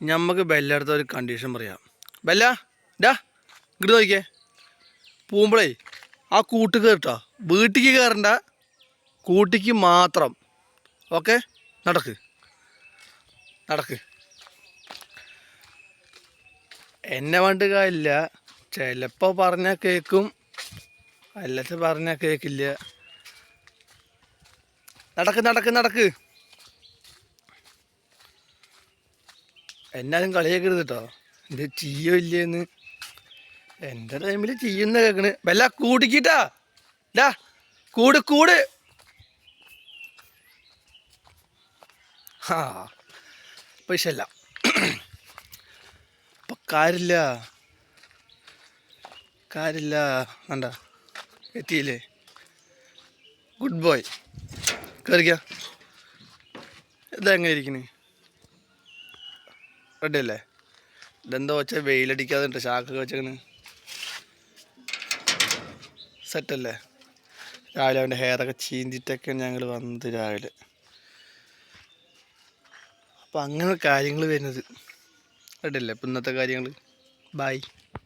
ഞമ്മക്ക് ബെല്ലടുത്ത ഒരു കണ്ടീഷൻ പറയാം. ബെല്ല ഡാ ഇങ്ങോട്ട് നോക്കിയേ. പോകുമ്പോഴേ ആ കൂട്ട് കയറിട്ടോ വീട്ടിക്ക് കയറണ്ട കൂട്ടിക്ക് മാത്രം. ഓക്കെ? നടക്ക്. നടക്ക്. എന്നെ വേണ്ട കാര്യമില്ല ചിലപ്പോൾ പറഞ്ഞാൽ കേൾക്കും അല്ലാത്ത പറഞ്ഞാൽ കേൾക്കില്ല നടക്ക് നടക്ക് നടക്ക്. എന്നാലും കളിയാക്കരുത് കേട്ടോ ഇത് ചെയ്യോ ഇല്ലേന്ന്. എന്റെ ടൈമിൽ ചെയ്യുന്ന കേൾക്കണ് വല്ല കൂടിക്കിട്ടാ. ഡാ കൂട് കൂട്. ആ പൈസല്ല ഇപ്പൊ കാര്യമില്ല കാര്യമില്ല വേണ്ട. എത്തിയില്ലേ? ഗുഡ് ബോയ് കയറിക്ക ഇതെങ്ങനെ ഇരിക്കണേ? റെഡി അല്ലേ ഇതെന്താ വെച്ചാൽ വെയിലടിക്കാതെ ചാക്കൊക്കെ വെച്ചങ്ങനെ സെറ്റല്ലേ? രാവിലെ അവന്റെ ഹെയറൊക്കെ ചീന്തിട്ടൊക്കെ ഞങ്ങൾ വന്നത് രാവിലെ. അപ്പം അങ്ങനെ കാര്യങ്ങൾ വരുന്നത്. റെഡി അല്ലേ ഇപ്പം ഇന്നത്തെ കാര്യങ്ങൾ ബൈ.